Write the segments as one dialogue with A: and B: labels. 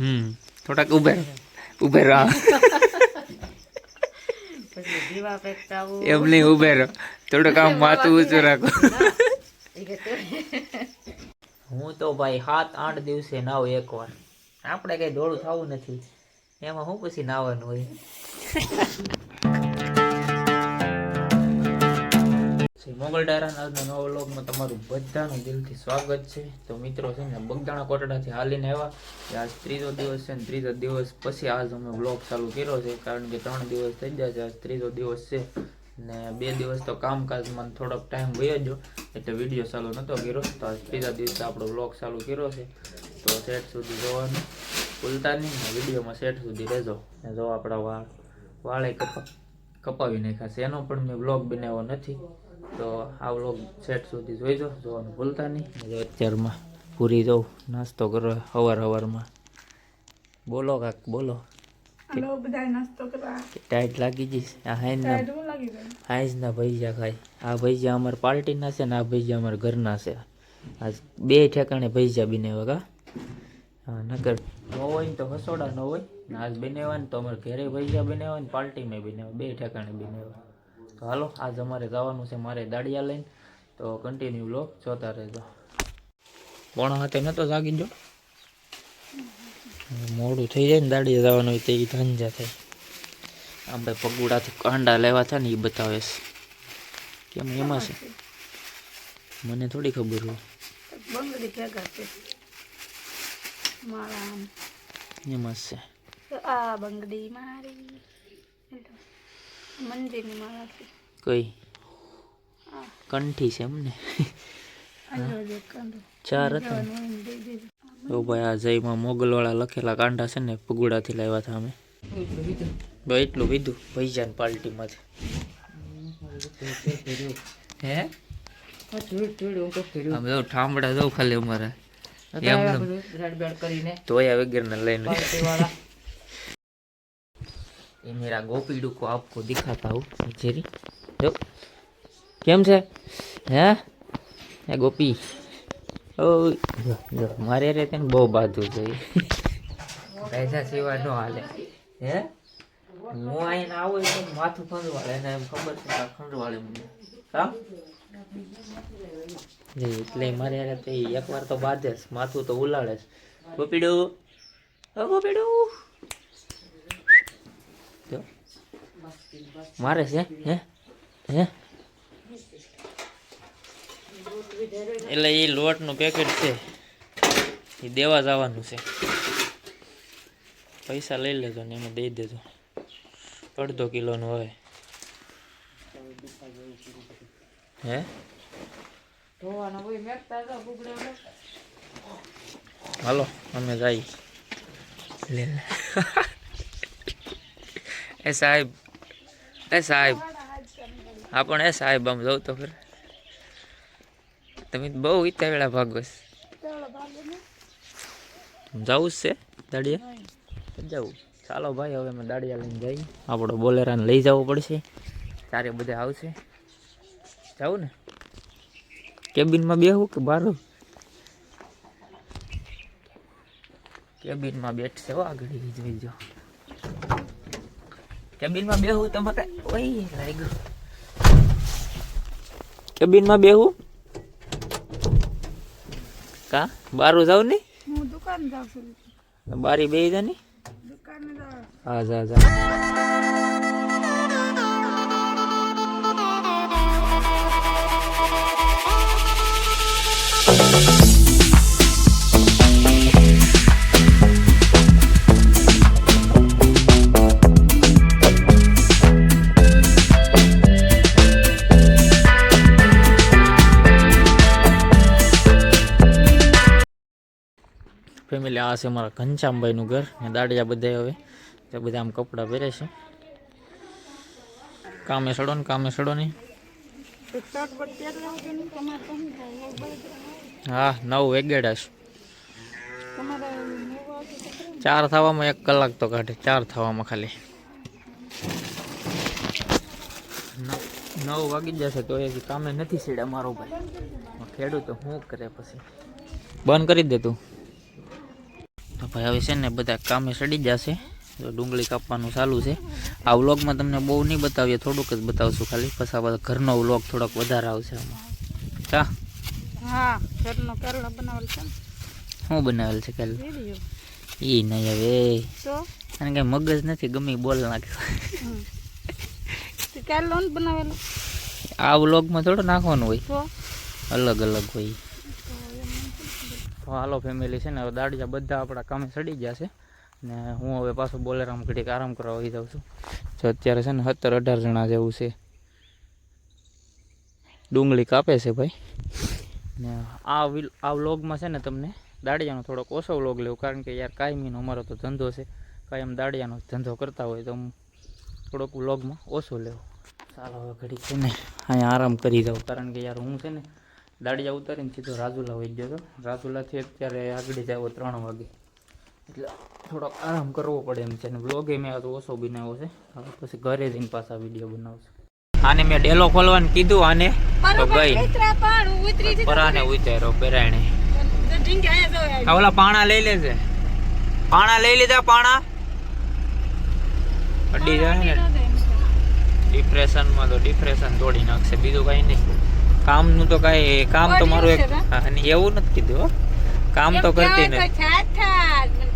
A: હમ. થોડાક ઉભે. ઉભે રહો
B: પછી દીવા પ્રગટાવું
A: એમ નહીં ઉભે રહો થોડુંક આમ માથું ઊંચું રાખો. હું તો ભાઈ સાત આઠ દિવસે નાવ એકવાર. આપણે કઈ દોડું થવું નથી. એમાં હું પછી નાવાનું હોય? શ્રી મોગલ ડાયરાના આજના નવા તમારું બધાનું દિલથી સ્વાગત છે. તો મિત્રો છે ને બગદાણા કોટડાથી હાલીને આવ્યા. કે આજ ત્રીજો દિવસ છે ને, ત્રીજો દિવસ પછી આજ અમે વ્લોગ ચાલુ કર્યો છે, કારણ કે ત્રણ દિવસ થઈ ગયા છે, આજ ત્રીજો દિવસ છે. ને બે દિવસ તો કામકાજમાં થોડોક ટાઈમ ગયો ગયો, એટલે વીડિયો ચાલુ નહોતો કર્યો. તો આજ ત્રીજા દિવસે આપણો વ્લોગ ચાલુ કર્યો છે. તો સેટ સુધી જોવાનું. ભૂલતા નહીં વિડીયોમાં સેટ સુધી રહેજો. ને જો આપણા વાળ, વાળે કપા, કપાવી નાખ્યા છે. એનો પણ મેં બ્લોગ બનાવ્યો નથી. તો આ વ્લોગ સેટ સુધી જોઈજો જોવાનું ભૂલતા નહીં. અત્યારમાં પૂરી જવું નાસ્તો કરો સવાર સવારમાં બોલો કાક બોલો. ટાઈટ લાગી જઈશ આ હાઈના
C: ટાઈટ હું લાગી ગયું
A: હાઈસના ભૈજા ખાય. આ ભૈજા અમારા પાર્ટીના છે ને આ ભૈજા અમારા ઘરના છે. આ બે ઠેકાણે ભૈજા બનાવ્યા કા હા નકર ન હોય ને તો હસોડા ન હોય. ને આજ બનાવ્યા ને તો અમારે ઘરે ભૈજા બનાવ્યા ને પાર્ટીમાં બનાવ્યા બે ઠેકાણે બનાવ્યા તો હાલો આજ અમારે જવાનું છે મારે દાડિયા લઈને. તો કન્ટિન્યુ લો જોતા રહેજો. પોણા હાથે નતો જાગી જો. મોડું થઈ જાય ને દાડિયા જવાનું હોય તે એ ધંજા થાય. આમ ભાઈ પગુડાથી કાંડા લેવા થાય ને એ બતાવે છે. કેમ એમાં છે? મને થોડી ખબર હોય. એમાં છે.
C: આ બંગડી મારી મંદિરની માળા છે
A: કઈ કંઠી છે એમને.
C: આયો જે કાંડો
A: ચાર હતા ઓ ભાઈ આ જયમાં મોગલવાળા લખેલા કાંડા છે ને પગુડાથી લાવ્યા હતા અમે. ભાઈ એટલું કીધું ભૈજાન પાર્ટીમાંથી હે? આમ જો ઠામડા જો ખાલી અમારા. તોયા
B: વગેરે
A: ધોયા વગરના લઈને. ये मेरा गोपीडू को आपको दिखाता हूँ जेरी जो કેમ છે હે હે ગોપી ઓ જો જો મારે રે તને બહુ બાધું છે પૈસા સિવાય નો હાલે હે હું અહીં આવું તો માથું ખંડવાળે એને એમ ખબર છે કે આ ખંડવાળે મને કામ જી એટલે મારે યારે તો ઈ એકવાર તો બાંધે જ માથું તો ઉલાડે જ ગોપીડું ઓ ગોપીડું મારે છે હે? હે? એટલે એ લોટનું પેકેટ છે. એ દેવા જવાનું છે. પૈસા લઈ લેજો ને એમાં દઈ દેજો. અડધો કિલોનું હવે હે? હાલો અમે જઈ લે. એ સાહેબ એ સાહેબ. હા પણ એ સાહેબ આમ જવું તો ખરે. તમે બહુ ઈતા વેળા ભાગો છો. જવું છે દાડિયા? જવું. ચાલો ભાઈ હવે અમે દાડિયા લઈને જઈએ. આપણો બોલેરાને લઈ જવું પડશે. ચારે બધા આવશે. જવું ને? કેબિનમાં બેહું કે બહાર? કેબિનમાં બેઠશે હો આગળ. જોઈ જોઈજો કેબિનમાં બેહું તમારે ઓય લાગ્યું. કેબિનમાં બેહું? કા? બારું જાવ ને
C: હું દુકાન જાઉં છું.
A: બારી બેહી જા ને
C: દુકાન જાવ
A: હા જા જા. ફેમિલી આ છે મારા ઘનશ્યામભાઈનું ઘર ને દાડિયા બધા હવે. તે બધા આમ કપડાં પહેરે છે. કામે સડો ને કામે સડો નહીં હા, નવ વેગેડા છે. ચાર થવામાં એક કલાક તો કાઢે, ચાર થવામાં ખાલી. નવ વાગી જશે તો એ કામે નથી સીડે મારો ભાઈ. ખેડૂતો શું કરે પછી? બંધ કરી દે તું. હવે છે ને બધા કામે સડી જશે. તો ડુંગળી કાપવાનું ચાલુ છે. આ વ્લોગમાં તમને બહુ નહીં બતાવીએ થોડુંક જ બતાવશું ખાલી. પછી આ બધા ઘરનો વ્લોગ થોડોક વધારે આવશે આમાં. ચા
C: હા ઘરનો કેરળો બનાવેલ છે
A: શું બનાવેલ છે કાલે એ નહીં હવે. કારણ કે મગજ નથી ગમે બોલ નાખ્યો
C: કેરળો બનાવેલો?
A: આ વ્લોગમાં થોડું નાખવાનું હોય. અલગ અલગ હોય. તો હાલો ફેમિલી છે ને, હવે દાડિયા બધા આપણા કામે સડી ગયા છે. ને હું હવે પાછો બોલેરામ ઘડીક આરામ કરવા આવી જાઉં છું. જો અત્યારે છે ને સત્તર અઢાર જણા જેવું છે. ડુંગળી કાપે છે ભાઈ. ને આ આ વ્લોગમાં છે ને તમને દાડિયાનો થોડોક ઓછો વ્લોગ લેવું, કારણ કે યાર કાયમીનો અમારો તો ધંધો છે. કાયમ દાડિયાનો ધંધો કરતા હોય તો હું થોડોક વ્લોગમાં ઓછો લેવો. ચાલો હવે ઘડીક છે ને, અહીંયા આરામ કરી જાઉં, કારણ કે યાર હું છે ને દાડિયા ઉતારીને સીધો રાજુલા વહી ગયો હતો રાજુલાથી અત્યારે આગળ જાવ ત્રણ વાગે. એટલે થોડોક આરામ કરવો પડે એમ છે. અને વ્લોગે મેં આ તો ઓછો બનાવ્યો છે. હવે પછી ઘરે જઈને પાછા વીડિયો બનાવશે. આને મેં ડેલો ખોલવાનું કીધું આને. તો ગઈ.
C: ઉતરા ઉતરી
A: પરાને ઉતાર્યો
C: જાવ
A: આ ઓલા પાણા લઈ લેજે. પાણા લઈ લીધા પાણા? અડી જાય ને. ડિપ્રેશનમાં તો ડિપ્રેશન તોડી નાખશે. બીજું કાંઈ નહીં. કામનું તો કાંઈ કામ તો મારું એક એવું નથી કીધું કામ તો કરતી નથી.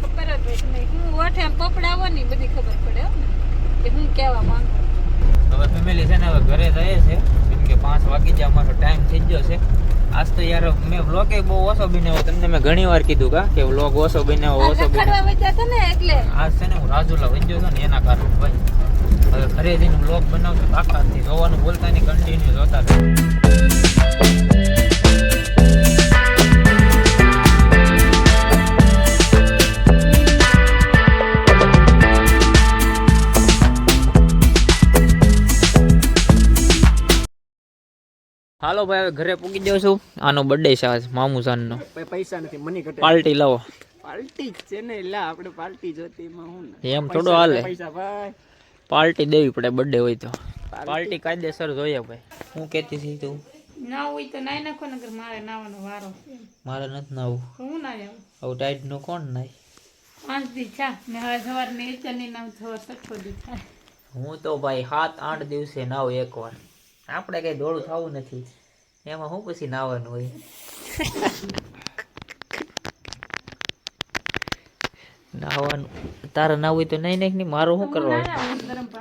C: ખબર જ નહીં હું ઓઠે પકડાવો ને બધી ખબર પડે કે હું કેવા માંગુ?
A: હવે ફેમિલી છે ને હવે ઘરે જઈએ છે. કેમ કે પાંચ વાગી જાય અમારો ટાઈમ થઈ ગયો છે. આજ તો યાર મેં વ્લોગે બહુ ઓછો બનાવ્યો તમને મેં ઘણી વાર કીધું કા કે વ્લોગ ઓછો બનાવ્યો ઓછો બનાવ્યો
C: ને એટલે.
A: આજ છે ને હું રાજુલા વંજ્યો હતો ને એના કારણે ભાઈ હવે ઘરે જઈને વ્લોગ બનાવજો તાકાતથી જોવાનું બોલતા નહીં કન્ટિન્યુ જોતા હાલો ભાઈ હવે ઘરે પૂકી જાઉં છું. આનો બર્થડે છે આજ મામુ સાનનો
D: પૈસા નથી મની ઘટે.
A: પાર્ટી લાવો.
D: પાર્ટી છે ને એટલે આપણે પાર્ટી જોતી એમાં હું
A: એમ થોડો હાલે.
D: પૈસા ભાઈ.
A: પાર્ટી દેવી પડે બર્થડે હોય તો. પાર્ટી કાયદેસર જોઈએ ભાઈ. હું કહેતી હતી તું.
C: ના હોય તો નાઈ નાખો નગર મારે નાવાનો વારો.
A: મારે નથી નાવું.
C: હું ના
A: આવું? ટાઈટ નો કોણ નાય?
C: પાંચ દી છા ને હવે સવાર ને ચની નામ સવાર સઠ્ઠો દી થાય.
A: હું તો ભાઈ સાત આઠ દિવસે નાવ એકવાર આપણે કઈ દોડું થવું નથી. એમાં હું પછી નાવાનું હોય નાવાનું તારે નાવું હોય તો નહીં નહીં મારું શું કરવા?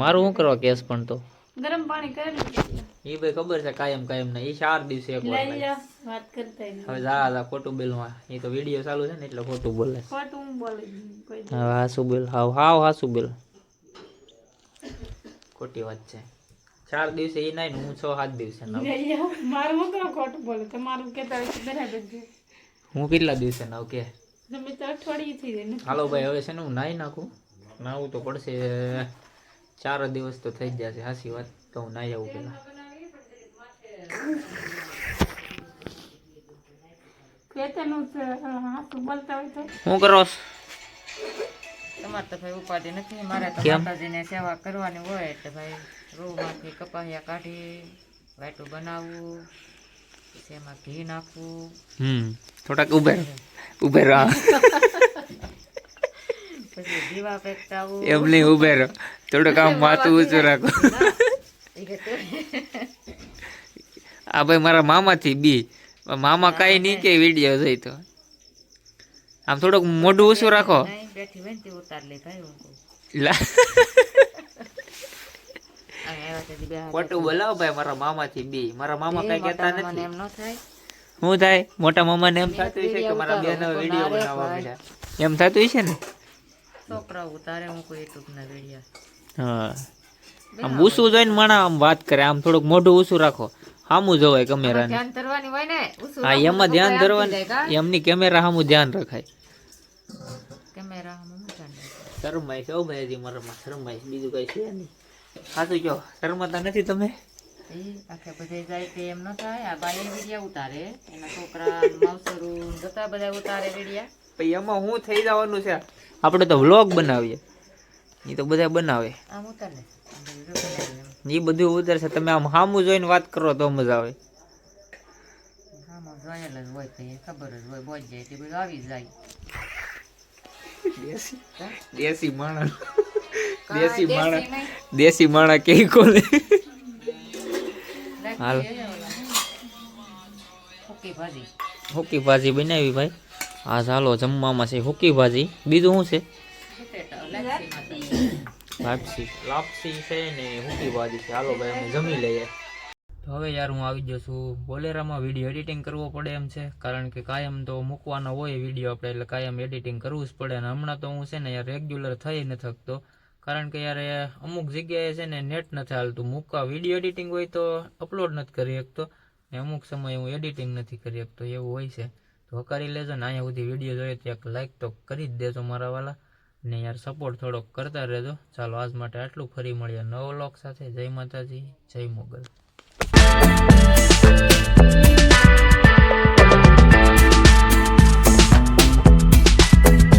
A: મારું શું કરવા કેસ પણ તો?
C: ગરમ પાણી કરેલું
A: એ ભાઈ ખબર છે કાયમ કાયમ ને એ ચાર દિવસે એક
C: વાર વાત કરતા
A: હવે જા જા ખોટું બોલવા. એ તો વીડિયો ચાલુ છે ને એટલે ખોટું બોલે.
C: ખોટું બોલે.
A: હવે હાસુ બોલ હાવ હાવ હાસુ બોલ. ખોટી વાત છે. ચાર દિવસે એ નહીં હું છ સાત દિવસે નાવ.
C: મારું હું કરો ખોટું બોલો? તમારું કહેતા હોય તો બરાબર છે
A: હું કેટલા દિવસે નવ કે?
C: તમે તો અઠવાડિયે થઈ જાય
A: હાલો ભાઈ હવે છે ને હું નાઈ નાખું. નાવું તો પડશે. ચાર દિવસ તો થઈ જ જશે હાસી વાત. તો હું નાઈ આવું પેલા.
C: તો.
A: શું કરો? છો?
B: તમારે તો ભાઈ ઉપાધિ નથી. મારે તો? માતાજીને સેવા કરવાની હોય એટલે ભાઈ રૂમાંથી કપાસિયા કાઢી વાટું બનાવવું પછી એમાં ઘી નાખવું.
A: હમ થોડાક ઉભે રહો. ઉભે રહો.
B: પછી દીવા પેકટાવું
A: એમ નહીં ઉભે રહો. થોડુંક આમ માથું ઊંચું રાખો. આ ભાઈ મારા મામાથી બી. મામા કાંઈ નહીં કે વીડિયો જોઈ તો. આમ થોડુંક મોઢું ઊંચું રાખો.
B: બેઠી ઉતાર લે ભાઈ
A: લા
B: અહીં આવ્યા તેથી બે હાથ
A: ખોટું બોલાવો ભાઈ મારા મામાથી બી. મારા મામા કઈ કહેતા નથી.
B: એમ ન થાય.
A: શું થાય? મોટા મામાને એમ થતું છે કે મારા બેનો વીડિયો બનાવવા માંડ્યા એમ થતું છે ને?
B: છોકરા ઉતારે હું કોઈ યુટ્યુબ ના વીડિયો
A: હા આમ ઊંચું જોઈને માણા આમ વાત કરે આમ થોડુંક મોઢું ઊંચું રાખો. સામું જોવાય કેમેરાને
B: ધ્યાન ધરવાની હોય ને?
A: હા એમાં ધ્યાન ધરવાની એમની કેમેરા સામું ધ્યાન રખાય.
B: કેમેરા હું
A: શરમાય છે ઓ ભાઈ હજી મારામાં શરમાય બીજું કઈ છે નહીં. સાચું કહો શરમાતા નથી તમે?
B: આખે બધે જાય તે એમ ન થાય. આ બાઈ વિડિયા ઉતારે. એના છોકરા માવસરું બધા બધા ઉતારે વિડિયા.
A: પછી એમાં હું થઈ જવાનું છે? આપણે તો વ્લોગ બનાવીએ. એ તો બધા બનાવે.
B: આમ ઉતાર.
A: એ બધું ઉતરશે તમે આમ સામું જોઈને વાત કરો તો મજા આવે.
B: જોયેલ જ હોય તો ખબર જ હોય. બોજ જાય તે બધું આવી જાય.
A: દેશી દેશી માણસ. દેશી માણા.
B: દેશી
A: માણા માણસ કે કોલે હાલ. હુકી ભાજી. બનાવી ભાઈ. આ ચાલો જમવામાં છે હુકી ભાજી. બીજું શું છે? લાપસી લાપસી છે ને હુકી ભાજી છે. હાલો ભાઈ અમે જમી લઈએ. તો હવે યાર હું આવી ગયો છું. બોલેરામાં વીડિયો એડિટિંગ કરવો પડે એમ છે. કારણ કે કાયમ તો મૂકવાનો હોય વીડિયો આપણે એટલે કાયમ એડિટિંગ કરવું જ પડે. અને હમણાં તો હું છે ને યાર રેગ્યુલર થઈ નથી થકતો કારણ કે યાર અમુક જગ્યાએ છે ને નેટ નથી હાલતું. મૂકવા વીડિયો એડિટિંગ હોય તો અપલોડ નથી કરી શકતો. ને અમુક સમયે હું એડિટિંગ નથી કરી શકતો. એવું હોય છે. તો હકારી લેજો ને અહીંયા સુધી વીડિયો જોઈએ તો એક લાઈક તો કરી જ દેજો મારા વાલા. ને યાર સપોર્ટ થોડોક કરતા રહેજો. ચાલો આજ માટે આટલું. ફરી મળીએ નવો લોક સાથે. જય માતાજી. જય મોગલ.